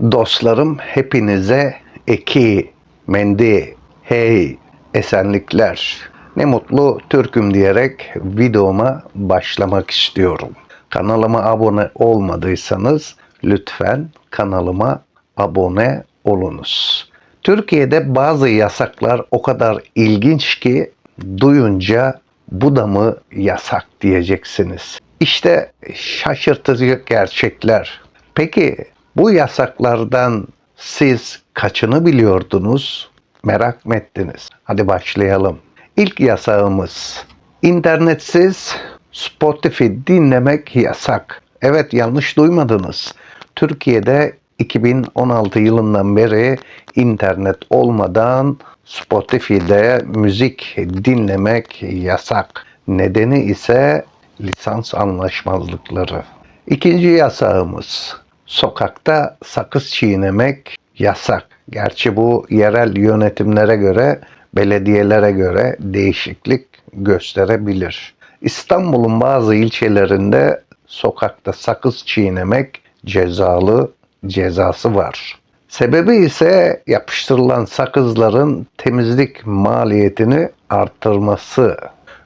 Dostlarım hepinize eki, mendi, hey, esenlikler. Ne mutlu Türk'üm diyerek videoma başlamak istiyorum. Kanalıma abone olmadıysanız lütfen kanalıma abone olunuz. Türkiye'de bazı yasaklar o kadar ilginç ki duyunca bu da mı yasak diyeceksiniz. İşte şaşırtıcı gerçekler. Peki bu yasaklardan siz kaçını biliyordunuz? Merak mı ettiniz? Hadi başlayalım. İlk yasağımız internetsiz Spotify dinlemek yasak. Evet yanlış duymadınız. Türkiye'de 2016 yılından beri internet olmadan Spotify'de müzik dinlemek yasak. Nedeni ise lisans anlaşmazlıkları. İkinci yasağımız sokakta sakız çiğnemek yasak. Gerçi bu yerel yönetimlere göre, belediyelere göre değişiklik gösterebilir. İstanbul'un bazı ilçelerinde sokakta sakız çiğnemek cezalı cezası var. Sebebi ise yapıştırılan sakızların temizlik maliyetini arttırması.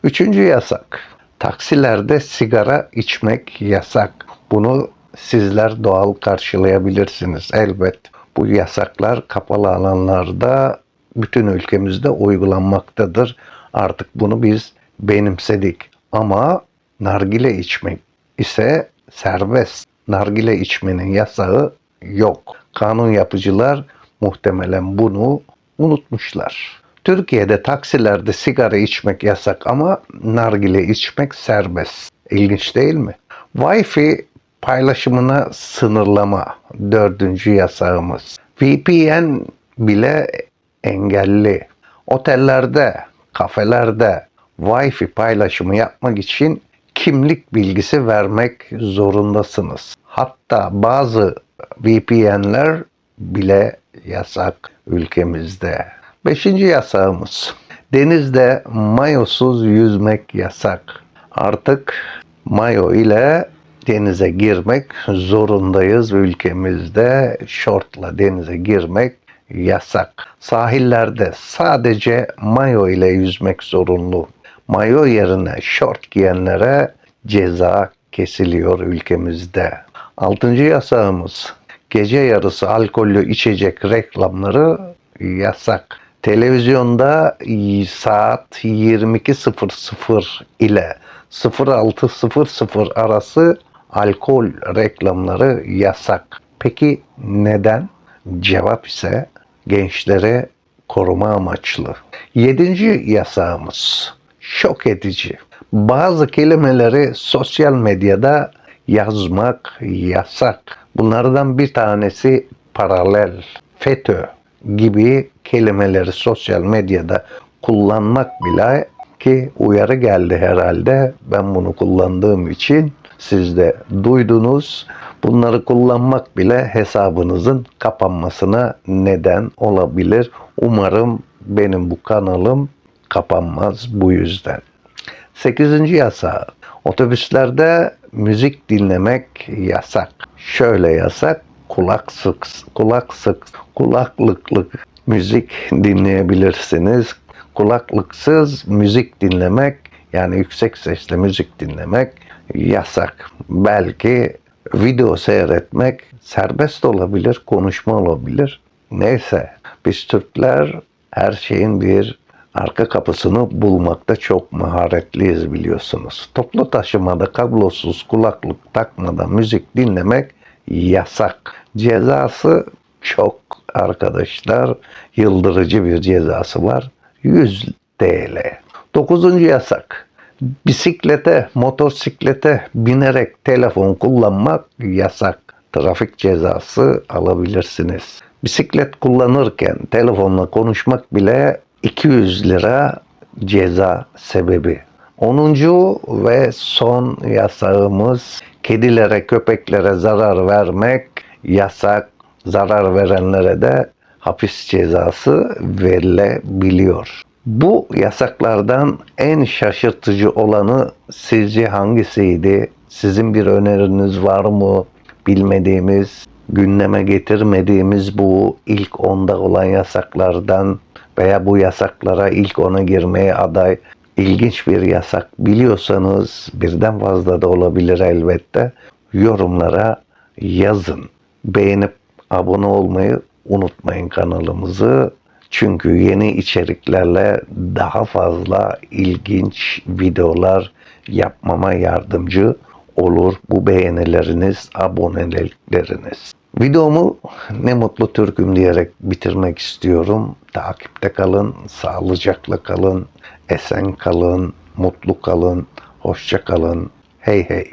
Üçüncü yasak. Taksilerde sigara içmek yasak. Bunu sizler doğal karşılayabilirsiniz elbet. Bu yasaklar kapalı alanlarda bütün ülkemizde uygulanmaktadır. Artık bunu biz benimsedik. Ama nargile içmek ise serbest. Nargile içmenin yasağı yok. Kanun yapıcılar muhtemelen bunu unutmuşlar. Türkiye'de taksilerde sigara içmek yasak ama nargile içmek serbest. İlginç değil mi? Wi-Fi paylaşımına sınırlama dördüncü yasağımız. VPN bile engelli. Otellerde, kafelerde Wi-Fi paylaşımı yapmak için kimlik bilgisi vermek zorundasınız. Hatta bazı VPN'ler bile yasak ülkemizde. Beşinci yasağımız. Denizde mayosuz yüzmek yasak. Artık mayo ile denize girmek zorundayız ülkemizde. Şortla denize girmek yasak. Sahillerde sadece mayo ile yüzmek zorunlu. Mayo yerine şort giyenlere ceza kesiliyor ülkemizde. Altıncı yasağımız gece yarısı alkollü içecek reklamları yasak. Televizyonda saat 22.00 ile 06.00 arası alkol reklamları yasak. Peki neden? Cevap ise gençlere koruma amaçlı. Yedinci yasağımız şok edici. Bazı kelimeleri sosyal medyada yazmak yasak. Bunlardan bir tanesi paralel, FETÖ gibi kelimeleri sosyal medyada kullanmak bile ki uyarı geldi herhalde. Ben bunu kullandığım için siz de duydunuz. Bunları kullanmak bile hesabınızın kapanmasına neden olabilir. Umarım benim bu kanalım kapanmaz bu yüzden. Sekizinci yasa. Otobüslerde müzik dinlemek yasak. Şöyle yasak. Kulak sık, kulak sık, kulaklıklık müzik dinleyebilirsiniz. Kulaklıksız müzik dinlemek yani yüksek sesle müzik dinlemek yasak. Belki video seyretmek serbest olabilir, konuşma olabilir. Neyse biz Türkler her şeyin bir arka kapısını bulmakta çok maharetliyiz biliyorsunuz. Toplu taşımada kablosuz kulaklık takmadan müzik dinlemek yasak. Cezası çok arkadaşlar. Yıldırıcı bir cezası var. 100 TL. Dokuzuncu yasak. Bisiklete, motosiklete binerek telefon kullanmak yasak. Trafik cezası alabilirsiniz. Bisiklet kullanırken telefonla konuşmak bile 200 lira ceza sebebi. 10. ve son yasağımız kedilere, köpeklere zarar vermek yasak. Zarar verenlere de hapis cezası verilebiliyor. Bu yasaklardan en şaşırtıcı olanı sizce hangisiydi? Sizin bir öneriniz var mı? Bilmediğimiz gündeme getirmediğimiz bu ilk onda olan yasaklardan veya bu yasaklara ilk ona girmeye aday ilginç bir yasak biliyorsanız birden fazla da olabilir elbette yorumlara yazın. Beğenip abone olmayı unutmayın kanalımızı. Çünkü yeni içeriklerle daha fazla ilginç videolar yapmama yardımcı olur bu beğenileriniz, abonelikleriniz. Videomu ne mutlu Türk'üm diyerek bitirmek istiyorum. Takipte kalın, sağlıcakla kalın, esen kalın, mutlu kalın, hoşça kalın. Hey hey.